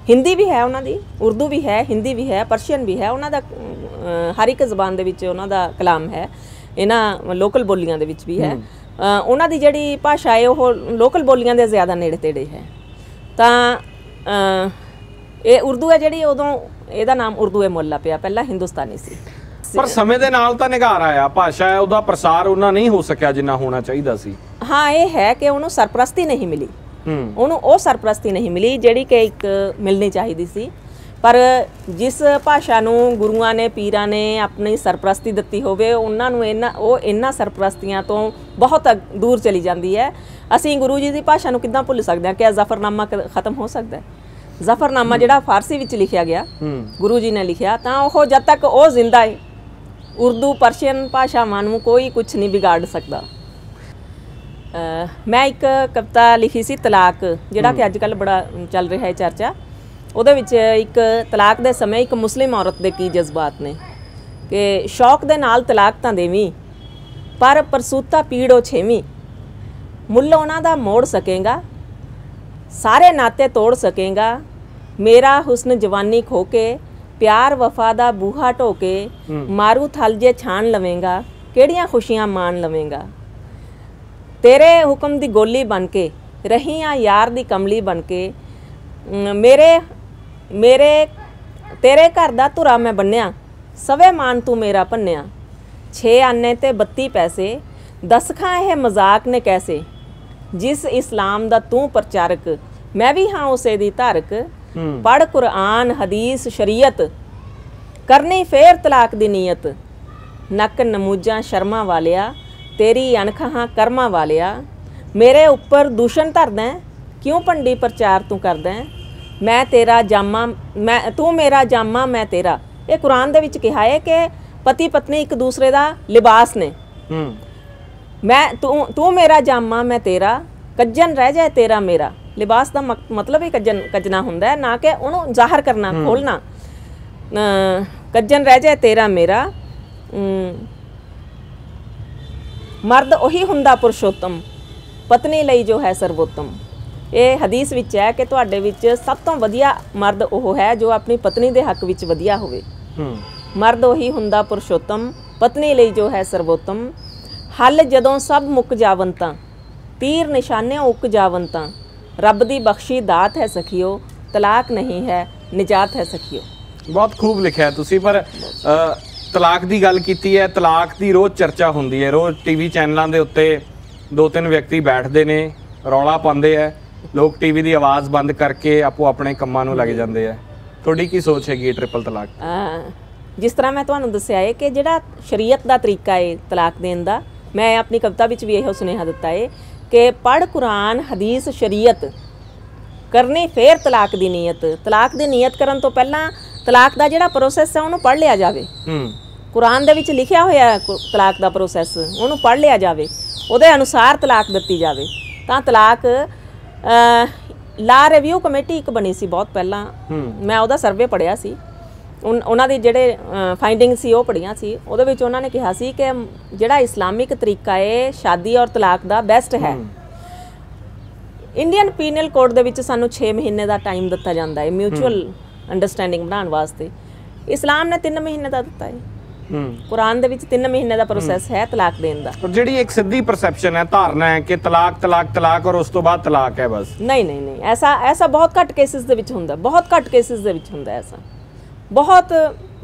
ਹਿੰਦੀ ਵੀ ਹੈ ਉਹਨਾਂ ਦੀ ਉਰਦੂ ਵੀ ਹੈ ਹਿੰਦੀ ਵੀ ਹੈ ਪਰਸ਼ੀਅਨ ਵੀ ਹੈ। ਉਹਨਾਂ ਦਾ ਹਰ ਇੱਕ ਜ਼ਬਾਨ ਦੇ ਵਿੱਚ ਉਹਨਾਂ ਦਾ ਕਲਾਮ ਹੈ। ਇਹਨਾਂ ਲੋਕਲ ਬੋਲੀਆਂ ਦੇ ਵਿੱਚ ਵੀ ਹੈ। ਉਹਨਾਂ ਦੀ ਜਿਹੜੀ ਭਾਸ਼ਾ ਹੈ ਉਹ ਲੋਕਲ ਬੋਲੀਆਂ ਦੇ ਜ਼ਿਆਦਾ ਨੇੜੇ ਤੇੜੇ ਹੈ। ਤਾਂ ਇਹ ਉਰਦੂ ਹੈ ਜਿਹੜੀ ਉਦੋਂ ਇਹਦਾ ਨਾਮ ਉਰਦੂ ਏ ਮੁੱਲਾ ਪਿਆ। ਪਹਿਲਾਂ ਹਿੰਦੁਸਤਾਨੀ ਸੀ। ਪਰ ਸਮੇਂ ਦੇ ਨਾਲ ਤਾਂ ਨਿਗਾਰ ਆਇਆ। ਭਾਸ਼ਾ ਉਹਦਾ ਪ੍ਰਸਾਰ ਉਹਨਾਂ ਨਹੀਂ ਹੋ ਸਕਿਆ ਜਿੰਨਾ ਹੋਣਾ ਚਾਹੀਦਾ ਸੀ। ਹਾਂ ਇਹ ਹੈ ਕਿ ਉਹਨੂੰ ਸਰਪ੍ਰਸਤੀ ਨਹੀਂ ਮਿਲੀ। ਹੂੰ। ਉਹਨੂੰ ਉਹ ਸਰਪ੍ਰਸਤੀ ਨਹੀਂ ਮਿਲੀ ਜਿਹੜੀ ਕਿ ਇੱਕ ਮਿਲਣੀ ਚਾਹੀਦੀ ਸੀ। ਪਰ ਜਿਸ ਭਾਸ਼ਾ ਨੂੰ ਗੁਰੂਆਂ ਨੇ ਪੀਰਾਂ ਨੇ ਆਪਣੀ ਸਰਪ੍ਰਸਤੀ ਦਿੱਤੀ ਹੋਵੇ ਉਹਨਾਂ ਨੂੰ ਇਹਨਾਂ ਉਹ ਇਹਨਾਂ ਸਰਪ੍ਰਸਤੀਆਂ ਤੋਂ ਬਹੁਤ ਦੂਰ ਚਲੀ ਜਾਂਦੀ ਹੈ। ਅਸੀਂ ਗੁਰੂ ਜੀ ਦੀ ਭਾਸ਼ਾ ਨੂੰ ਕਿੱਦਾਂ ਭੁੱਲ ਸਕਦੇ ਹਾਂ ਕਿ ਜ਼ਫਰਨਾਮਾ ਖਤਮ ਹੋ ਸਕਦਾ ਹੈ? ਜ਼ਫਰਨਾਮਾ ਜਿਹੜਾ ਫਾਰਸੀ ਵਿੱਚ ਲਿਖਿਆ ਗਿਆ ਗੁਰੂ ਜੀ ਨੇ ਲਿਖਿਆ ਤਾਂ ਉਹ ਜਦ ਤੱਕ ਉਹ ਜ਼ਿੰਦਾ ਹੈ ਉਰਦੂ ਪਰਸ਼ੀਅਨ ਭਾਸ਼ਾਵਾਂ ਨੂੰ ਕੋਈ ਕੁਝ ਨਹੀਂ ਵਿਗਾੜ ਸਕਦਾ। ਮੈਂ ਇੱਕ ਕਵਿਤਾ ਲਿਖੀ ਸੀ ਤਲਾਕ ਜਿਹੜਾ ਕਿ ਅੱਜ ਕੱਲ ਬੜਾ ਚੱਲ ਰਿਹਾ ਹੈ ਚਰਚਾ। ਉਹਦੇ ਵਿੱਚ ਇੱਕ ਤਲਾਕ ਦੇ ਸਮੇਂ ਇੱਕ ਮੁਸਲਿਮ ਔਰਤ ਦੇ ਕੀ ਜਜ਼ਬਾਤ ਨੇ ਕਿ ਸ਼ੌਕ ਦੇ ਨਾਲ ਤਲਾਕ ਤਾਂ ਦੇਵੀਂ ਪਰ ਪਰਸੂਤਾ ਪੀੜੋ ਛੇਵੀਂ। ਮੁੱਲ ਉਹਨਾਂ ਦਾ ਮੋੜ ਸਕੇਗਾ ਸਾਰੇ ਨਾਤੇ ਤੋੜ ਸਕੇਗਾ ਮੇਰਾ ਹੁਸਨ ਜਵਾਨੀ ਖੋ ਕੇ ਪਿਆਰ ਵਫਾ ਦਾ ਬੂਹਾ ਢੋਕੇ ਮਾਰੂ ਥਲ ਜੇ ਛਾਣ ਲਵੇਂਗਾ ਕਿਹੜੀਆਂ ਖੁਸ਼ੀਆਂ ਮਾਣ ਲਵੇਂਗਾ? ਤੇਰੇ ਹੁਕਮ ਦੀ ਗੋਲੀ ਬਣ ਕੇ ਰਹੀ ਆ ਯਾਰ ਦੀ ਕਮਲੀ ਬਣ ਕੇ ਮੇਰੇ ਮੇਰੇ ਤੇਰੇ ਘਰ ਦਾ ਧੁਰਾ ਮੈਂ ਬੰਨਿਆ ਸਵੇ ਮਾਨ ਤੂੰ ਮੇਰਾ ਭੰਨਿਆ। 6 ਆਨੇ ਤੇ 32 ਪੈਸੇ ਦਸ ਖਾਂ ਇਹ ਮਜ਼ਾਕ ਨੇ ਕੈਸੇ? ਜਿਸ ਇਸਲਾਮ ਦਾ ਤੂੰ ਪ੍ਰਚਾਰਕ ਮੈਂ ਵੀ ਹਾਂ ਉਸੇ ਦੀ ਧਾਰਕ ਪੜ ਕੁਰਾਨ ਹਦੀਸ ਸ਼ਰੀਅਤ ਕਰਨੀ ਫੇਰ ਤਲਾਕ ਦੀ ਨੀਅਤ। ਨੱਕ ਨਮੂਜਾਂ ਸ਼ਰਮਾ ਵਾਲਿਆ ਤੇਰੀ ਅਣਖਾਂ ਕਰਮਾਂ ਵਾਲਿਆ। ਮੇਰੇ ਉੱਪਰ ਦੂਸ਼ਣ ਧਰਦਾ ਕਿਉਂ ਭੰਡੀ ਪ੍ਰਚਾਰ ਤੂੰ ਕਰਦਾ? ਮੈਂ ਤੇਰਾ ਜਾਮਾ ਮੈਂ ਤੂੰ ਮੇਰਾ ਜਾਮਾ ਮੈਂ ਤੇਰਾ। ਇਹ ਕੁਰਾਨ ਦੇ ਵਿੱਚ ਕਿਹਾ ਹੈ ਕਿ ਪਤੀ ਪਤਨੀ ਇੱਕ ਦੂਸਰੇ ਦਾ ਲਿਬਾਸ ਨੇ। ਹੂੰ। ਮੈਂ ਤੂੰ ਤੂੰ ਮੇਰਾ ਜਾਮਾ ਮੈਂ ਤੇਰਾ। ਕੱਜਨ ਰਹਿ ਜਾਏ ਤੇਰਾ ਮੇਰਾ। ਲਿਬਾਸ ਦਾ ਮਤਲਬ ਹੀ ਕੱਜਨ ਕੱਜਣਾ ਹੁੰਦਾ ਹੈ ਨਾ ਕਿ ਉਹਨੂੰ ਜ਼ਾਹਰ ਕਰਨਾ ਖੋਲਣਾ ਅ, ਕੱਜਨ ਰਹਿ ਜਾਏ ਤੇਰਾ ਮੇਰਾ। ਮਰਦ ਉਹੀ ਹੁੰਦਾ ਪੁਰਸ਼ੋਤਮ ਪਤਨੀ ਲਈ ਜੋ ਹੈ ਸਰਵੋਤਮ। ਇਹ ਹਦੀਸ ਵਿੱਚ ਹੈ ਕਿ ਤੁਹਾਡੇ ਵਿੱਚ ਸਭ ਤੋਂ ਵਧੀਆ ਮਰਦ ਉਹ ਹੈ ਜੋ ਆਪਣੀ ਪਤਨੀ ਦੇ ਹੱਕ ਵਿੱਚ ਵਧੀਆ ਹੋਵੇ। ਮਰਦ ਉਹੀ ਹੁੰਦਾ ਪੁਰਸ਼ੋਤਮ ਪਤਨੀ ਲਈ ਜੋ ਹੈ ਸਰਵੋਤਮ। ਹੱਲ ਜਦੋਂ ਸਭ ਮੁੱਕ ਜਾਵਨ ਤਾਂ ਤੀਰ ਨਿਸ਼ਾਨੇ ਉੱਕ ਜਾਵਨ ਤਾਂ ਰੱਬ ਦੀ ਬਖਸ਼ੀ ਦਾਤ ਹੈ ਸਖੀਓ ਤਲਾਕ ਨਹੀਂ ਹੈ ਨਿਜਾਤ ਹੈ ਸਖੀਓ। ਬਹੁਤ ਖੂਬ ਲਿਖਿਆ ਤੁਸੀਂ ਪਰ ਤਲਾਕ ਦੀ ਗੱਲ ਕੀਤੀ ਹੈ ਤਲਾਕ ਦੀ ਰੋਜ਼ ਚਰਚਾ ਹੁੰਦੀ ਹੈ। ਰੋਜ਼ ਟੀਵੀ ਚੈਨਲਾਂ ਦੇ ਉੱਤੇ ਦੋ ਤਿੰਨ ਵਿਅਕਤੀ ਬੈਠਦੇ ਨੇ ਰੌਲਾ ਪਾਉਂਦੇ ਆ ਲੋਕ ਟੀਵੀ ਦੀ ਆਵਾਜ਼ ਬੰਦ ਕਰਕੇ ਆਪੋ ਆਪਣੇ ਕੰਮਾਂ ਨੂੰ ਲੱਗ ਜਾਂਦੇ ਆ ਤੁਹਾਡੀ ਕੀ ਸੋਚ ਹੈਗੀ ਟ੍ਰਿਪਲ ਤਲਾਕ? ਜਿਸ ਤਰ੍ਹਾਂ ਮੈਂ ਤੁਹਾਨੂੰ ਦੱਸਿਆ ਹੈ ਕਿ ਜਿਹੜਾ ਸ਼ਰੀਅਤ ਦਾ ਤਰੀਕਾ ਹੈ ਤਲਾਕ ਦੇਣ ਦਾ ਮੈਂ ਆਪਣੀ ਕਵਿਤਾ ਵਿੱਚ ਵੀ ਇਹੋ ਸੁਨੇਹਾ ਦਿੱਤਾ ਹੈ ਕਿ ਪੜ੍ਹ ਕੁਰਾਨ ਹਦੀਸ ਸ਼ਰੀਅਤ ਕਰਨੀ ਫੇਰ ਤਲਾਕ ਦੀ ਨੀਅਤ। ਤਲਾਕ ਦੀ ਨੀਅਤ ਕਰਨ ਤੋਂ ਪਹਿਲਾਂ ਤਲਾਕ ਦਾ ਜਿਹੜਾ ਪ੍ਰੋਸੈਸ ਹੈ ਉਹਨੂੰ ਪੜ੍ਹ ਲਿਆ ਜਾਵੇ। ਹੂੰ। ਕੁਰਾਨ ਦੇ ਵਿੱਚ ਲਿਖਿਆ ਹੋਇਆ ਹੈ ਤਲਾਕ ਦਾ ਪ੍ਰੋਸੈਸ ਉਹਨੂੰ ਪੜ੍ਹ ਲਿਆ ਜਾਵੇ। ਉਹਦੇ ਅਨੁਸਾਰ ਤਲਾਕ ਦਿੱਤੀ ਜਾਵੇ। ਤਾਂ ਤਲਾਕ ਲਾ ਰਿਵਿਊ ਕਮੇਟੀ ਇੱਕ ਬਣੀ ਸੀ ਬਹੁਤ ਪਹਿਲਾਂ। ਮੈਂ ਉਹਦਾ ਸਰਵੇ ਪੜਿਆ ਸੀ। ਉਹਨਾਂ ਦੇ ਜਿਹੜੇ ਫਾਈਂਡਿੰਗ ਸੀ ਉਹ ਪੜੀਆਂ ਸੀ। ਉਹਦੇ ਵਿੱਚ ਉਹਨਾਂ ਨੇ ਕਿਹਾ ਸੀ ਕਿ ਜਿਹੜਾ ਇਸਲਾਮਿਕ ਤਰੀਕਾ ਹੈ ਸ਼ਾਦੀ ਔਰ ਤਲਾਕ ਦਾ ਬੈਸਟ ਹੈ। ਇੰਡੀਅਨ ਪੀਨਲ ਕੋਡ ਦੇ ਵਿੱਚ ਸਾਨੂੰ 6 ਮਹੀਨੇ ਦਾ ਟਾਈਮ ਦਿੱਤਾ ਜਾਂਦਾ ਹੈ। ਮਿਊਚੁਅਲ ਅੰਡਰਸਟੈਂਡਿੰਗ ਬਣਾਉਣ ਵਾਸਤੇ। ਇਸਲਾਮ ਨੇ 3 ਮਹੀਨੇ ਦਾ ਦਿੱਤਾ ਹੈ ਹੂੰ। ਕੁਰਾਨ ਦੇ ਵਿੱਚ 3 ਮਹੀਨੇ ਦਾ ਪ੍ਰੋਸੈਸ ਹੈ। ਤਲਾਕ ਦੇਣ ਦਾ। ਪਰ ਜਿਹੜੀ ਇੱਕ ਸਿੱਧੀ ਪਰਸੈਪਸ਼ਨ ਹੈ ਧਾਰਨਾ ਹੈ ਕਿ ਤਲਾਕ ਤਲਾਕ ਤਲਾਕ ਔਰ ਉਸ ਤੋਂ ਬਾਅਦ ਤਲਾਕ ਹੈ ਬਸ। ਨਹੀਂ ਨਹੀਂ ਨਹੀਂ ਐਸਾ ਐਸਾ ਬਹੁਤ ਘੱਟ ਕੇਸਿਸ ਦੇ ਵਿੱਚ ਹੁੰਦਾ ਬਹੁਤ ਘੱਟ ਕੇਸਿਸ ਦੇ ਵਿੱਚ ਹੁੰਦਾ ਐਸਾ। ਬਹੁਤ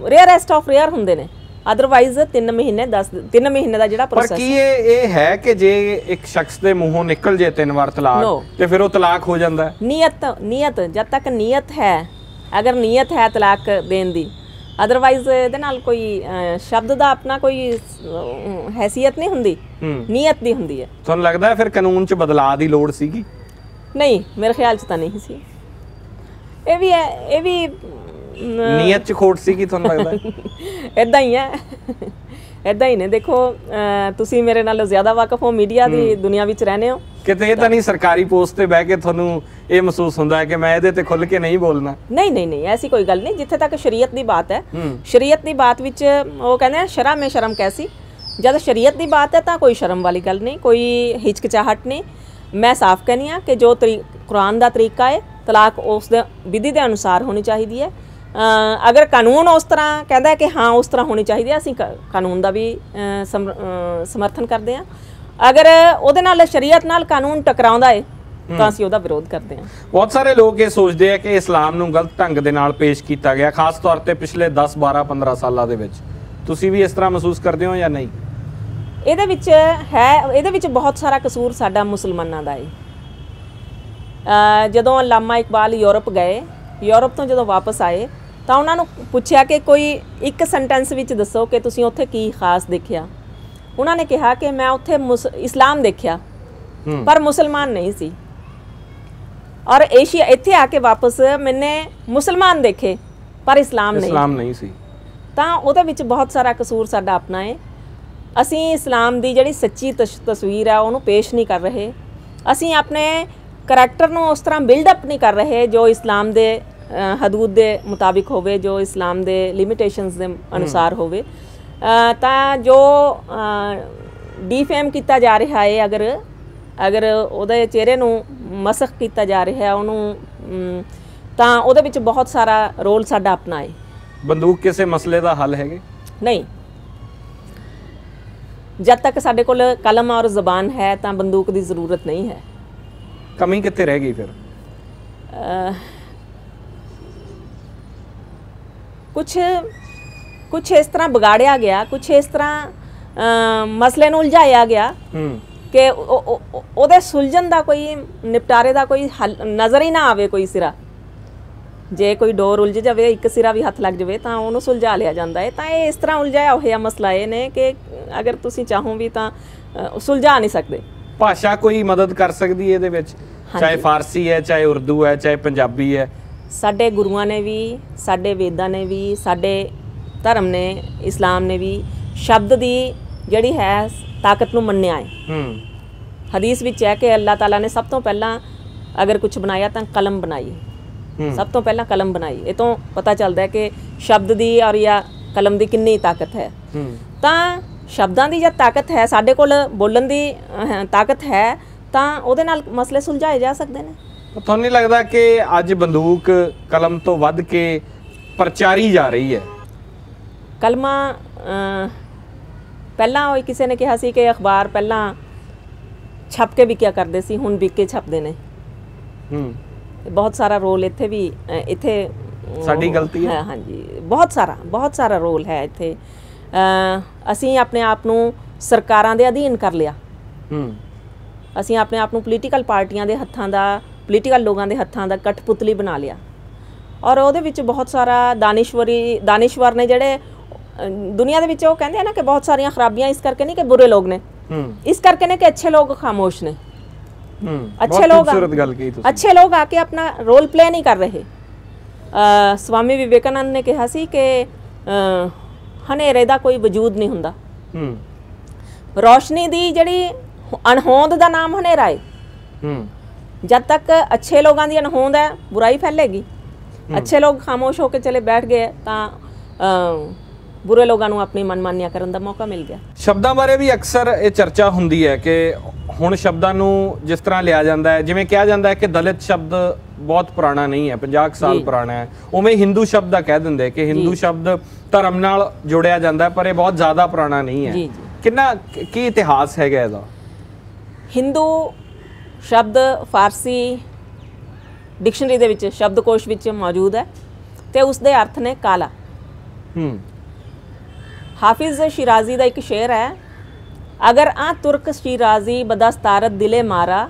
ਰੇਅਰੈਸਟ ਆਫ ਰੇਅਰ ਹੁੰਦੇ ਨੇ। ਅਦਰਵਾਈਜ਼ 3 ਮਹੀਨੇ 10 3 ਮਹੀਨੇ ਦਾ ਜਿਹੜਾ ਪਰ ਪ੍ਰੋਸੈਸ ਕੀ ਇਹ ਇਹ ਹੈ ਕਿ ਜੇ ਇੱਕ ਸ਼ਖਸ ਦੇ ਮੂੰਹੋਂ ਨਿਕਲ ਜੇ ਤਿੰਨ ਵਾਰ. ਤਲਾਕ ਤੇ ਫਿਰ ਉਹ ਤਲਾਕ ਹੋ ਜਾਂਦਾ ਹੈ? ਨੀਅਤ ਨੀਅਤ ਜਦ ਤੱਕ ਨੀਅਤ ਹੈ ਅਗਰ ਨੀਅਤ ਹੈ ਤਲਾਕ ਦੇਣ ਦੀ। ਅਦਰਵਾਈਜ਼ ਇਹਦੇ ਨਾਲ ਕੋਈ ਸ਼ਬਦ ਦਾ ਆਪਣਾ ਕੋਈ ਹੈਸੀਅਤ ਨਹੀਂ ਹੁੰਦੀ। ਨੀਅਤ ਦੀ ਹੁੰਦੀ ਹੈ। ਤੁਹਾਨੂੰ ਲੱਗਦਾ ਹੈ ਫਿਰ ਕਾਨੂੰਨ 'ਚ ਬਦਲਾਅ ਦੀ ਲੋੜ ਸੀਗੀ? ਨਹੀਂ ਮੇਰੇ ਖਿਆਲ 'ਚ ਤਾਂ ਨਹੀਂ ਸੀ। ਇਹ ਵੀ ਇਹ ਵੀ ਨੀਅਤ 'ਚ ਖੋਟ ਸੀਗੀ ਤੁਹਾਨੂੰ ਲੱਗਦਾ? ਇਦਾਂ ਹੀ ਹੈ ਇਦਾਂ ਹੀ ਨੇ। ਦੇਖੋ ਤੁਸੀਂ ਮੇਰੇ ਨਾਲੋਂ ਜ਼ਿਆਦਾ ਵਾਕਿਫ ਹੋ ਮੀਡੀਆ ਦੀ ਦੁਨੀਆ ਵਿੱਚ ਰਹਨੇ ਹੋ। ਕਿਤੇ ਇਹ ਤਾਂ ਨਹੀਂ ਸਰਕਾਰੀ ਪੋਸਟ ਤੇ ਬਹਿ ਕੇ ਤੁਹਾਨੂੰ ਇਹ ਮਹਿਸੂਸ ਹੁੰਦਾ ਹੈ ਕਿ ਮੈਂ ਇਹਦੇ ਤੇ ਖੁੱਲ ਕੇ ਨਹੀਂ ਬੋਲਣਾ। ਨਹੀਂ ਨਹੀਂ ਨਹੀਂ ਐਸੀ ਕੋਈ ਗੱਲ ਨਹੀਂ। ਜਿੱਥੇ ਤੱਕ ਸ਼ਰੀਅਤ ਦੀ ਬਾਤ ਹੈ ਸ਼ਰੀਅਤ ਦੀ ਬਾਤ ਵਿੱਚ ਉਹ ਕਹਿੰਦੇ ਆ ਸ਼ਰਮ ਹੈ ਸ਼ਰਮ ਕੈਸੀ? ਜਦ ਸ਼ਰੀਅਤ ਦੀ ਬਾਤ ਹੈ ਤਾਂ ਕੋਈ ਸ਼ਰਮ ਵਾਲੀ ਗੱਲ ਨਹੀਂ ਕੋਈ ਹਿਚਕਚਾਹਟ ਨਹੀਂ। ਮੈਂ ਸਾਫ਼ ਕਹਿੰਦੀ ਆ ਕਿ ਜੋ ਕੁਰਾਨ ਦਾ ਤਰੀਕਾ ਹੈ ਤਲਾਕ ਉਸ ਦੇ ਵਿਧੀ ਦੇ ਅਨੁਸਾਰ ਹੋਣੀ ਚਾਹੀਦੀ ਹੈ। ਅਗਰ ਕਾਨੂੰਨ ਉਸ ਤਰ੍ਹਾਂ ਕਹਿੰਦਾ ਹੈ ਕਿ ਹਾਂ ਉਸ ਤਰ੍ਹਾਂ ਹੋਣੀ ਚਾਹੀਦੀ ਹੈ ਅਸੀਂ ਕਾਨੂੰਨ ਦਾ ਵੀ ਸਮਰਥਨ ਕਰਦੇ ਹਾਂ। ਅਗਰ ਉਹਦੇ ਨਾਲ ਸ਼ਰੀਅਤ ਨਾਲ ਕਾਨੂੰਨ ਟਕਰਾਉਂਦਾ ਹੈ ਤਾਂ ਅਸੀਂ ਉਹਦਾ ਵਿਰੋਧ ਕਰਦੇ ਹਾਂ। ਬਹੁਤ ਸਾਰੇ ਲੋਕ ਇਹ ਸੋਚਦੇ ਆ ਕਿ ਇਸਲਾਮ ਨੂੰ ਗਲਤ ਢੰਗ ਦੇ ਨਾਲ ਪੇਸ਼ ਕੀਤਾ ਗਿਆ ਖਾਸ ਤੌਰ ਤੇ ਪਿਛਲੇ 10 12 15 ਸਾਲਾਂ ਦੇ ਵਿੱਚ। ਤੁਸੀਂ ਵੀ ਇਸ ਤਰ੍ਹਾਂ ਮਹਿਸੂਸ ਕਰਦੇ ਹੋ ਜਾਂ ਨਹੀਂ? ਇਹਦੇ ਵਿੱਚ ਹੈ ਇਹਦੇ ਵਿੱਚ ਬਹੁਤ ਸਾਰਾ ਕਸੂਰ ਸਾਡਾ ਮੁਸਲਮਾਨਾਂ ਦਾ ਹੈ ਜਦੋਂ ਅਲਾਮਾ ਇਕਬਾਲ ਯੂਰਪ ਗਏ ਯੂਰਪ ਤੋਂ ਜਦੋਂ ਵਾਪਸ ਆਏ ਤਾਂ ਉਹਨਾਂ ਨੂੰ ਪੁੱਛਿਆ ਕਿ ਕੋਈ ਇੱਕ ਸੈਂਟੈਂਸ ਵਿੱਚ ਦੱਸੋ ਕਿ ਤੁਸੀਂ ਉੱਥੇ ਕੀ ਖਾਸ ਦੇਖਿਆ? ਉਹਨਾਂ ਨੇ ਕਿਹਾ ਕਿ ਮੈਂ ਉੱਥੇ ਇਸਲਾਮ ਦੇਖਿਆ ਪਰ ਮੁਸਲਮਾਨ ਨਹੀਂ ਸੀ। ਔਰ ਏਸ਼ੀਆ ਇੱਥੇ ਆ ਕੇ ਵਾਪਸ ਮੈਨੇ ਮੁਸਲਮਾਨ ਦੇਖੇ ਪਰ ਇਸਲਾਮ ਨਹੀਂ। ਇਸਲਾਮ ਨਹੀਂ ਸੀ। ਤਾਂ ਉਹਦੇ ਵਿੱਚ ਬਹੁਤ ਸਾਰਾ ਕਸੂਰ ਸਾਡਾ ਆਪਣਾ ਹੈ ਅਸੀਂ ਇਸਲਾਮ ਦੀ ਜਿਹੜੀ ਸੱਚੀ ਤਸ- ਤਸਵੀਰ ਹੈ ਉਹਨੂੰ ਪੇਸ਼ ਨਹੀਂ ਕਰ ਰਹੇ। ਅਸੀਂ ਆਪਣੇ ਕਰੈਕਟਰ ਨੂੰ ਉਸ ਤਰ੍ਹਾਂ ਬਿਲਡ ਅਪ ਨਹੀਂ ਕਰ ਰਹੇ ਜੋ ਇਸਲਾਮ ਦੇ ਹਦੂਦ ਦੇ ਮੁਤਾਬਿਕ ਹੋਵੇ ਜੋ ਇਸਲਾਮ ਦੇ ਲਿਮਿਟੇਸ਼ਨਸ ਦੇ ਅਨੁਸਾਰ ਹੋਵੇ। ਤਾਂ ਜੋ ਡੀਫੇਮ ਕੀਤਾ ਜਾ ਰਿਹਾ ਹੈ ਅਗਰ ਅਗਰ ਉਹਦੇ ਚਿਹਰੇ ਨੂੰ ਮਸਖ ਕੀਤਾ ਜਾ ਰਿਹਾ ਹੈ ਉਹਨੂੰ ਤਾਂ ਉਹਦੇ ਵਿੱਚ ਬਹੁਤ ਸਾਰਾ ਰੋਲ ਸਾਡਾ ਆਪਣਾ ਹੈ। ਬੰਦੂਕ ਕਿਸੇ ਮਸਲੇ ਦਾ ਹੱਲ ਹੈਗੇ? ਨਹੀਂ। ਜਦ ਤੱਕ ਸਾਡੇ ਕੋਲ ਕਲਮ ਔਰ ਜ਼ਬਾਨ ਹੈ ਤਾਂ ਬੰਦੂਕ ਦੀ ਜ਼ਰੂਰਤ ਨਹੀਂ ਹੈ। ਕਮੀ ਕਿੱਥੇ ਰਹਿ ਗਈ ਫਿਰ? ਕੁਝ ਕੁਝ ਇਸ ਤਰ੍ਹਾਂ ਵਿਗਾੜਿਆ ਗਿਆ ਕੁਝ ਇਸ ਤਰ੍ਹਾਂ ਮਸਲੇ ਨੂੰ ਉਲਝਾਇਆ ਗਿਆ ਕਿ ਉਹ- ਉਹ- ਉਹ- ਉਹਦੇ ਸੁਲਝਣ ਦਾ ਕੋਈ ਨਿਪਟਾਰੇ ਦਾ ਕੋਈ ਨਜ਼ਰ ਹੀ ਨਾ ਆਵੇ ਕੋਈ ਸਿਰਾ। ਜੇ ਕੋਈ ਡੋਰ ਉਲਝ ਜਾਵੇ ਇੱਕ ਸਿਰਾ ਵੀ ਹੱਥ ਲੱਗ ਜਾਵੇ ਤਾਂ ਉਹਨੂੰ ਸੁਲਝਾ ਲਿਆ ਜਾਂਦਾ ਹੈ। ਤਾਂ ਇਹ ਇਸ ਤਰ੍ਹਾਂ ਉਲਝਾਇਆ ਹੋਇਆ ਮਸਲਾ ਇਹ ਨੇ ਕਿ ਅਗਰ ਤੁਸੀਂ ਚਾਹੋ ਵੀ ਤਾਂ ਸੁਲਝਾ ਨਹੀਂ ਸਕਦੇ। ਭਾਸ਼ਾ ਕੋਈ ਮਦਦ ਕਰ ਸਕਦੀ ਹੈ ਇਹਦੇ ਵਿੱਚ? ਚਾਹੇ ਫਾਰਸੀ ਹੈ ਚਾਹੇ ਉਰਦੂ ਹੈ ਚਾਹੇ ਪੰਜਾਬੀ ਹੈ। ਸਾਡੇ ਗੁਰੂਆਂ ਨੇ ਵੀ ਸਾਡੇ ਵੇਦਾਂ ਨੇ ਵੀ ਸਾਡੇ ਧਰਮ ਨੇ ਇਸਲਾਮ ਨੇ ਵੀ ਸ਼ਬਦ ਦੀ ਜਿਹੜੀ ਹੈ ਤਾਕਤ ਨੂੰ ਮੰਨਿਆ ਹੈ। ਹੂੰ। ਹਦੀਸ ਵਿੱਚ ਹੈ ਕਿ ਅੱਲਾਹ ਤਾਲਾ ਨੇ ਸਭ ਤੋਂ ਪਹਿਲਾਂ ਅਗਰ ਕੁਝ ਬਣਾਇਆ ਤਾਂ ਕਲਮ ਬਣਾਈ। ਹੂੰ। ਸਭ ਤੋਂ ਪਹਿਲਾਂ ਕਲਮ ਬਣਾਈ। ਇਹ ਤੋਂ ਪਤਾ ਚੱਲਦਾ ਹੈ ਕਿ ਸ਼ਬਦ ਦੀ ਔਰ ਜਾਂ ਕਲਮ ਦੀ ਕਿੰਨੀ ਤਾਕਤ ਹੈ। ਹੂੰ। ਤਾਂ ਸ਼ਬਦਾਂ ਦੀ ਜਦ ਤਾਕਤ ਹੈ ਸਾਡੇ ਕੋਲ ਬੋਲਣ ਦੀ ਤਾਕਤ ਹੈ ਤਾਂ ਉਹਦੇ ਨਾਲ ਮਸਲੇ ਸੁਲਝਾਏ ਜਾ ਸਕਦੇ ਨੇ। ਤੁਹਾਨੂੰ ਨਹੀਂ ਲੱਗਦਾ ਕਿ ਅੱਜ ਬੰਦੂਕ ਕਲਮ ਤੋਂ ਵੱਧ ਕੇ ਪ੍ਰਚਾਰੀ ਜਾ ਰਹੀ ਹੈ? ਕਲਮਾ ਪਹਿਲਾਂ ਉਹ ਕਿਸੇ ਨੇ ਕਿਹਾ ਸੀ ਕਿ ਅਖਬਾਰ ਪਹਿਲਾਂ ਛਪ ਕੇ ਵਿਕਿਆ ਕਰਦੇ ਸੀ ਹੁਣ ਵਿਕ ਕੇ ਛਪਦੇ ਨੇ। ਹੂੰ। ਬਹੁਤ ਸਾਰਾ ਰੋਲ ਇੱਥੇ ਵੀ ਇੱਥੇ ਸਾਡੀ ਗਲਤੀ ਹੈ? ਹਾਂਜੀ। ਬਹੁਤ ਸਾਰਾ ਬਹੁਤ ਸਾਰਾ ਰੋਲ ਹੈ ਇੱਥੇ। ਅਸੀਂ ਆਪਣੇ ਆਪ ਨੂੰ ਸਰਕਾਰਾਂ ਦੇ ਅਧੀਨ ਕਰ ਲਿਆ। ਹੂੰ। ਅਸੀਂ ਆਪਣੇ ਆਪ ਨੂੰ ਪੋਲੀਟੀਕਲ ਪਾਰਟੀਆਂ ਦੇ ਹੱਥਾਂ ਦਾ ਪੋਲੀਟੀਕਲ ਲੋਕਾਂ ਦੇ ਹੱਥਾਂ ਦਾ ਕਠਪੁਤਲੀ ਬਣਾ ਲਿਆ। ਔਰ ਉਹਦੇ ਵਿੱਚ ਬਹੁਤ ਸਾਰਾ ਦਾਨਿਸ਼ਵਰੀ ਦਾਨਿਸ਼ਵਰ ਨੇ ਜਿਹੜੇ ਦੁਨੀਆ ਦੇ ਵਿੱਚ ਉਹ ਕਹਿੰਦੇ ਆ ਨਾ ਕਿ ਬਹੁਤ ਸਾਰੀਆਂ ਖਰਾਬੀਆਂ ਇਸ ਕਰਕੇ ਨਹੀਂ ਕਿ ਬੁਰੇ ਲੋਕ ਨੇ। ਹੂੰ। ਇਸ ਕਰਕੇ ਨੇ ਕਿ ਅੱਛੇ ਲੋਕ ਖਾਮੋਸ਼ ਨੇ। ਹੂੰ। ਅੱਛੇ ਲੋਕ ਅੱਛੇ ਲੋਕ ਆ ਕੇ ਆਪਣਾ ਰੋਲ ਪਲੇ ਨਹੀਂ ਕਰ ਰਹੇ। ਅ, ਸਵਾਮੀ ਵਿਵੇਕਾਨੰਦ ਨੇ ਕਿਹਾ ਸੀ ਕਿ ਹਨੇਰੇ ਦਾ ਕੋਈ ਵਜੂਦ ਨਹੀਂ ਹੁੰਦਾ। ਹੂੰ। ਰੋਸ਼ਨੀ ਦੀ ਜਿਹੜੀ ਅਣਹੋਂਦ ਦਾ ਨਾਮ ਹਨੇਰਾ ਹੂੰ। ਜਦ ਤੱਕ ਅੱਛੇ ਲੋਕਾਂ ਦੀ ਅਣਹੋਂਦ ਹੈ ਬੁਰਾਈ ਫੈਲੇਗੀ। ਅੱਛੇ ਲੋਕ ਖਾਮੋਸ਼ ਹੋ ਕੇ ਚਲੇ ਬੈਠ ਗਏ ਤਾਂ ਬੁਰੇ ਲੋਕਾਂ ਨੂੰ ਆਪਣੀ ਮਨਮਾਨੀਆਂ ਕਰਨ ਦਾ ਮੌਕਾ ਮਿਲ ਗਿਆ। ਸ਼ਬਦਾਂ ਬਾਰੇ ਵੀ ਅਕਸਰ ਇਹ ਚਰਚਾ ਹੁੰਦੀ ਹੈ ਕਿ ਹੁਣ ਸ਼ਬਦਾਂ ਨੂੰ ਜਿਸ ਤਰ੍ਹਾਂ ਲਿਆ ਜਾਂਦਾ ਹੈ ਜਿਵੇਂ ਕਿਹਾ ਜਾਂਦਾ ਹੈ ਕਿ ਦਲਿਤ ਸ਼ਬਦ ਬਹੁਤ ਪੁਰਾਣਾ ਨਹੀਂ ਹੈ 50 ਕੁ ਸਾਲ ਪੁਰਾਣਾ ਹੈ। ਉਵੇਂ ਹਿੰਦੂ ਸ਼ਬਦ ਦਾ ਕਹਿ ਦਿੰਦੇ ਕਿ ਹਿੰਦੂ ਸ਼ਬਦ ਧਰਮ ਨਾਲ ਜੁੜਿਆ ਜਾਂਦਾ ਪਰ ਇਹ ਬਹੁਤ ਜ਼ਿਆਦਾ ਪੁਰਾਣਾ ਨਹੀਂ ਹੈ। ਕਿੰਨਾ ਕੀ ਇਤਿਹਾਸ ਹੈਗਾ ਇਹਦਾ? ਹਿੰਦੂ ਸ਼ਬਦ ਫਾਰਸੀ ਡਿਕਸ਼ਨਰੀ ਦੇ ਵਿੱਚ ਸ਼ਬਦਕੋਸ਼ ਵਿੱਚ ਮੌਜੂਦ ਹੈ ਤੇ ਉਸ ਦੇ ਅਰਥ ਨੇ ਕਾਲਾ। ਹੂੰ। ਹਾਫਿਜ਼ ਸ਼ਿਰਾਜ਼ੀ ਦਾ ਇੱਕ ਸ਼ੇਰ ਹੈ ਅਗਰ ਆ ਤੁਰਕ ਸ਼ਿਰਾਜ਼ੀ ਬਦਸਤਾਰਤ ਦਿਲੇ ਮਾਰਾ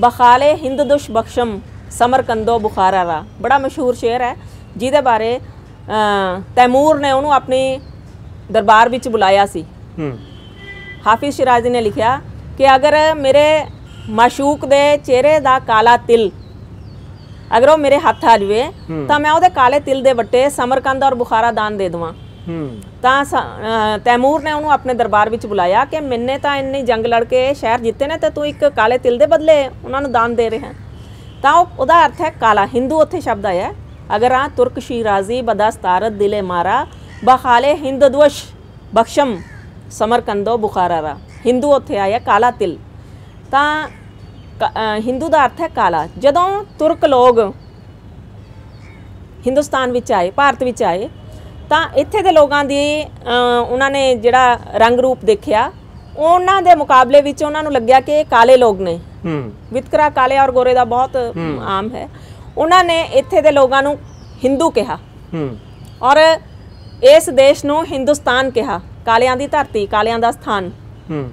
ਬਖਾਲੇ ਹਿੰਦ ਦੁਸ਼ ਬਖਸ਼ਮ ਸਮਰਕੰਦੋ ਬੁਖਾਰਾ ਰਾ। ਬੜਾ ਮਸ਼ਹੂਰ ਸ਼ੇਰ ਹੈ ਜਿਹਦੇ ਬਾਰੇ ਤੈਮੂਰ ਨੇ ਉਹਨੂੰ ਆਪਣੀ ਦਰਬਾਰ ਵਿੱਚ ਬੁਲਾਇਆ ਸੀ। ਹੂੰ। ਹਾਫਿਜ਼ ਸ਼ਿਰਾਜ਼ੀ ਨੇ ਲਿਖਿਆ ਕਿ ਅਗਰ ਮੇਰੇ ਮਾਸ਼ੂਕ ਦੇ ਚਿਹਰੇ ਦਾ ਕਾਲਾ ਤਿਲ। ਅਗਰ ਉਹ ਮੇਰੇ ਹੱਥ ਆ ਜਵੇ ਤਾਂ ਮੈਂ ਉਹਦੇ ਕਾਲੇ ਤਿਲ ਦੇ ਵੱਟੇ ਸਮਰਕੰਦ ਔਰ ਬੁਖਾਰਾ ਦਾਨ ਦੇ ਦੇਵਾਂ। ਤਾਂ ਤੈਮੂਰ ਨੇ ਉਹਨੂੰ ਆਪਣੇ ਦਰਬਾਰ ਵਿੱਚ ਬੁਲਾਇਆ ਕਿ ਮੈਨੇ ਤਾਂ ਇੰਨੀ ਜੰਗ ਲੜ ਕੇ ਸ਼ਹਿਰ ਜਿੱਤੇ ਨੇ ਤੇ ਤੂੰ ਇੱਕ ਕਾਲੇ ਤਿਲ ਦੇ ਬਦਲੇ ਉਹਨਾਂ ਨੂੰ ਦਾਨ ਦੇ ਰਿਹਾ। ਤਾਂ ਉਹ ਉਹਦਾ ਅਰਥ ਹੈ ਕਾਲਾ। ਹਿੰਦੂ ਉੱਥੇ ਸ਼ਬਦ ਆਇਆ। ਅਗਰ ਆ ਤੁਰਕ ਸ਼ੀਰਾਜ਼ੀ ਬਦਸਤਾਰਤ ਦਿਲੇ ਮਾਰਾ ਬਖਾਲੇ ਹਿੰਦ ਦਵਸ਼ ਬਖਸ਼ਮ ਸਮਰਕੰਦੋ ਬੁਖਾਰਾ ਰਾ। ਹਿੰਦੂ ਉੱਥੇ ਆਇਆ ਕਾਲਾ ਤਿਲ। ਤਾਂ ਹਿੰਦੂ ਦਾ ਅਰਥ ਹੈ ਕਾਲਾ। ਜਦੋਂ ਤੁਰਕ ਲੋਕ ਹਿੰਦੁਸਤਾਨ ਵਿੱਚ ਆਏ ਭਾਰਤ ਵਿੱਚ ਆਏ ਤਾਂ ਇੱਥੇ ਦੇ ਲੋਕਾਂ ਦੀ ਉਹਨਾਂ ਨੇ ਜਿਹੜਾ ਰੰਗ ਰੂਪ ਦੇਖਿਆ ਉਹਨਾਂ ਦੇ ਮੁਕਾਬਲੇ ਵਿੱਚ ਉਹਨਾਂ ਨੂੰ ਲੱਗਿਆ ਕਿ ਇਹ ਕਾਲੇ ਲੋਕ ਨੇ। ਹੂੰ। ਵਿਤਕਰਾ ਕਾਲੇ ਔਰ ਗੋਰੇ ਦਾ ਬਹੁਤ ਆਮ ਹੈ। ਉਹਨਾਂ ਨੇ ਇੱਥੇ ਦੇ ਲੋਕਾਂ ਨੂੰ ਹਿੰਦੂ ਕਿਹਾ। ਹੂੰ। ਔਰ ਇਸ ਦੇਸ਼ ਨੂੰ ਹਿੰਦੁਸਤਾਨ ਕਿਹਾ। ਕਾਲਿਆਂ ਦੀ ਧਰਤੀ ਕਾਲਿਆਂ ਦਾ ਸਥਾਨ। ਹੂੰ।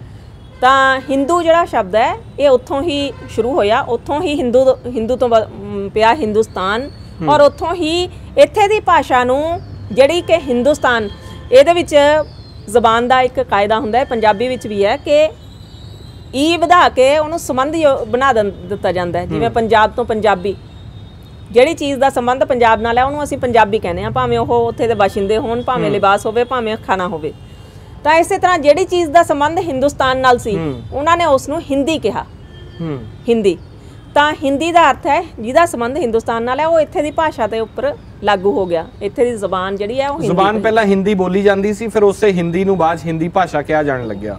ਤਾਂ ਹਿੰਦੂ ਜਿਹੜਾ ਸ਼ਬਦ ਹੈ ਇਹ ਉੱਥੋਂ ਹੀ ਸ਼ੁਰੂ ਹੋਇਆ ਉੱਥੋਂ ਹੀ ਹਿੰਦੂ ਹਿੰਦੂ ਤੋਂ ਪਿਆ ਹਿੰਦੁਸਤਾਨ ਔਰ ਉੱਥੋਂ ਹੀ ਇੱਥੇ ਦੀ ਭਾਸ਼ਾ ਨੂੰ ਜਿਹੜੀ ਕਿ ਹਿੰਦੁਸਤਾਨ ਇਹਦੇ ਵਿੱਚ ਜ਼ਬਾਨ ਦਾ ਇੱਕ ਕਾਇਦਾ ਹੁੰਦਾ ਹੈ ਪੰਜਾਬੀ ਵਿੱਚ ਵੀ ਹੈ ਕਿ ਈ ਵਧਾ ਕੇ ਉਹਨੂੰ ਸੰਬੰਧ ਬਣਾ ਦਿੱਤਾ ਜਾਂਦਾ ਹੈ। ਜਿਵੇਂ ਪੰਜਾਬ ਤੋਂ ਪੰਜਾਬੀ ਜਿਹੜੀ ਚੀਜ਼ ਦਾ ਸੰਬੰਧ ਪੰਜਾਬ ਨਾਲ ਹੈ ਉਹਨੂੰ ਅਸੀਂ ਪੰਜਾਬੀ ਕਹਿੰਦੇ ਆ ਭਾਵੇਂ ਉਹ ਉੱਥੇ ਦੇ ਬਾਸ਼ਿੰਦੇ ਹੋਣ ਭਾਵੇਂ ਲਿਬਾਸ ਹੋਵੇ ਭਾਵੇਂ ਖਾਣਾ ਹੋਵੇ। ਤਾਂ ਇਸੇ ਤਰ੍ਹਾਂ ਜਿਹੜੀ ਚੀਜ਼ ਦਾ ਸੰਬੰਧ ਹਿੰਦੁਸਤਾਨ ਨਾਲ ਸੀ ਉਹਨਾਂ ਨੇ ਉਸ ਨੂੰ ਹਿੰਦੀ ਕਿਹਾ। ਹਿੰਦੀ। ਤਾਂ ਹਿੰਦੀ ਦਾ ਅਰਥ ਹੈ ਜਿਹਦਾ ਸੰਬੰਧ ਹਿੰਦੁਸਤਾਨ ਨਾਲ ਹੈ ਉਹ ਇੱਥੇ ਦੀ ਭਾਸ਼ਾ ਦੇ ਉੱਪਰ ਲਾਗੂ ਹੋ ਗਿਆ। ਇੱਥੇ ਦੀ ਜ਼ਬਾਨ ਜਿਹੜੀ ਹੈ ਉਹ ਹਿੰਦੀ ਜ਼ੁਬਾਨ ਪਹਿਲਾਂ ਹਿੰਦੀ ਬੋਲੀ ਜਾਂਦੀ ਸੀ ਫਿਰ ਉਸੇ ਹਿੰਦੀ ਨੂੰ ਬਾਅਦ ਹਿੰਦੀ ਭਾਸ਼ਾ ਕਿਹਾ ਜਾਣ ਲੱਗਿਆ।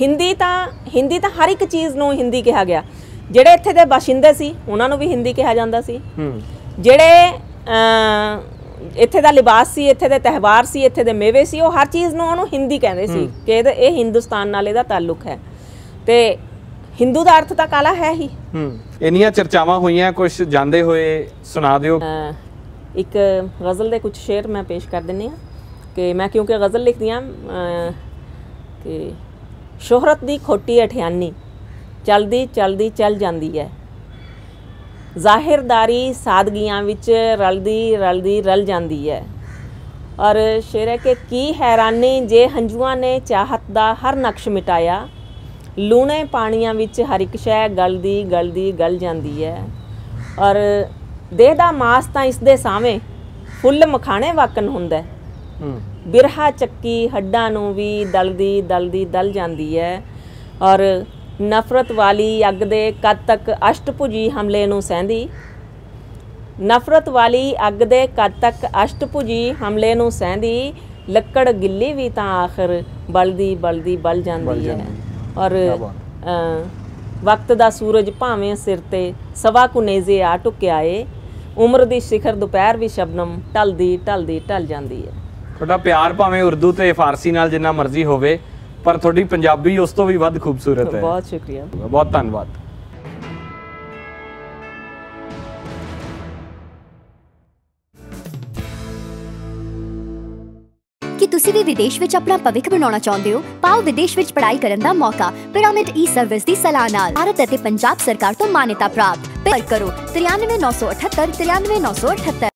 ਹਿੰਦੀ ਤਾਂ ਹਿੰਦੀ ਤਾਂ ਹਰ ਇੱਕ ਚੀਜ਼ ਨੂੰ ਹਿੰਦੀ ਕਿਹਾ ਗਿਆ। ਜਿਹੜੇ ਇੱਥੇ ਦੇ ਬਾਸ਼ਿੰਦੇ ਸੀ ਉਹਨਾਂ ਨੂੰ ਵੀ ਹਿੰਦੀ ਕਿਹਾ ਜਾਂਦਾ ਸੀ। ਜਿਹੜੇ ਇੱਥੇ ਦਾ ਲਿਬਾਸ ਸੀ ਇੱਥੇ ਦੇ ਤਿਉਹਾਰ ਸੀ ਇੱਥੇ ਦੇ ਮੇਵੇ ਸੀ ਉਹ ਹਰ ਚੀਜ਼ ਨੂੰ ਉਹਨੂੰ ਹਿੰਦੀ ਕਹਿੰਦੇ ਸੀ ਕਿ ਇਹ ਹਿੰਦੁਸਤਾਨ ਨਾਲ ਇਹਦਾ ਤਾਲੁਕ ਹੈ। ਤੇ ਹਿੰਦੂ ਦਾ ਅਰਥ ਤਾਂ ਕਾਲਾ ਹੈ ਹੀ। ਹੂੰ। ਇੰਨੀਆਂ ਚਰਚਾਵਾਂ ਹੋਈਆਂ ਕੁਝ ਜਾਂਦੇ ਹੋਏ ਸੁਣਾ ਦਿਓ। ਇੱਕ ਗਜ਼ਲ ਦੇ ਕੁਝ ਸ਼ੇਰ ਮੈਂ ਪੇਸ਼ ਕਰ ਦਿੰਨੀ ਆ ਕਿ ਮੈਂ ਕਿਉਂਕਿ ਗਜ਼ਲ ਲਿਖਦੀ ਆ ਕਿ ਸ਼ੋਹਰਤ ਦੀ ਖੋਟੀ ਅਠਿਆਨੀ ਚਲਦੀ ਚਲਦੀ ਚੱਲ ਜਾਂਦੀ ਹੈ। ਜ਼ਾਹਿਰਦਾਰੀ ਸਾਦਗੀਆਂ ਵਿੱਚ ਰਲਦੀ ਰਲਦੀ ਰਲ ਜਾਂਦੀ ਹੈ। ਔਰ ਸ਼ੇਰ ਹੈ ਕਿ ਕੀ ਹੈਰਾਨੀ ਜੇ ਹੰਝੂਆਂ ਨੇ ਚਾਹਤ ਦਾ ਹਰ ਨਕਸ਼ ਮਿਟਾਇਆ ਲੂਣੇ ਪਾਣੀਆਂ ਵਿੱਚ ਹਰ ਇੱਕ ਸ਼ੈ ਗਲਦੀ ਗਲਦੀ ਗਲ ਜਾਂਦੀ ਹੈ। ਔਰ ਦੇਹ ਦਾ ਮਾਸ ਤਾਂ ਇਸ ਦੇ ਸਾਵੇਂ ਫੁੱਲ ਮਖਾਣੇ ਵਾਕਨ ਹੁੰਦਾ ਬਿਰਹਾ ਚੱਕੀ ਹੱਡਾਂ ਨੂੰ ਵੀ ਦਲਦੀ ਦਲਦੀ ਦਲ ਜਾਂਦੀ ਹੈ। ਔਰ ਨਫ਼ਰਤ ਵਾਲੀ ਅੱਗ ਦੇ ਕਦ ਤੱਕ ਅਸ਼ਟਭੁਜੀ ਹਮਲੇ ਨੂੰ ਸਹਿੰਦੀ। ਨਫ਼ਰਤ ਵਾਲੀ ਅੱਗ ਦੇ ਕਦ ਤੱਕ ਅਸ਼ਟਭੁਜੀ ਹਮਲੇ ਨੂੰ ਸਹਿੰਦੀ। ਲੱਕੜ ਗਿੱਲੀ ਵੀ ਤਾਂ ਆਖਰ ਬਲਦੀ ਬਲਦੀ ਬਲ ਜਾਂਦੀ ਹੈ। ਔਰ ਵਕਤ ਦਾ ਸੂਰਜ ਭਾਵੇਂ ਸਿਰ ਤੇ ਸਵਾ ਕੁ ਨੇਜ਼ੇ ਆ ਟੁਕਿਆ ਏ ਉਮਰ ਦੀ ਸਿਖਰ ਦੁਪਹਿਰ ਵੀ ਸ਼ਬਨਮ ਢਲਦੀ ਢਲਦੀ ਢਲ ਜਾਂਦੀ ਹੈ। ਤੁਹਾਡਾ ਪਿਆਰ ਭਾਵੇਂ ਉਰਦੂ ਤੇ ਫਾਰਸੀ ਨਾਲ ਜਿੰਨਾ ਮਰਜ਼ੀ ਹੋਵੇ ਪਰ ਤੁਹਾਡੀ ਪੰਜਾਬੀ ਉਸ ਤੋਂ ਵੀ ਵੱਧ ਖੂਬਸੂਰਤ ਹੈ। ਬਹੁਤ ਸ਼ੁਕਰੀਆ। ਬਹੁਤ ਧੰਨਵਾਦ। ਕੀ ਤੁਸੀਂ ਵੀ ਵਿਦੇਸ਼ ਵਿੱਚ ਆਪਣਾ ਭਵਿੱਖ ਬਣਾਉਣਾ ਚਾਹੁੰਦੇ ਹੋ ਪਾਓ ਵਿਦੇਸ਼ ਵਿੱਚ ਪੜ੍ਹਾਈ ਕਰਨ ਦਾ ਮੌਕਾ ਪਿਰਾਮਿਡ ਈ ਸਰਵਿਸ ਦੀ ਸਲਾਹ ਨਾਲ। ਭਾਰਤ ਅਤੇ ਪੰਜਾਬ ਸਰਕਾਰ ਤੋਂ ਮਾਨਤਾ ਪ੍ਰਾਪਤ। ਪਰ ਕਰੋ 93978 93978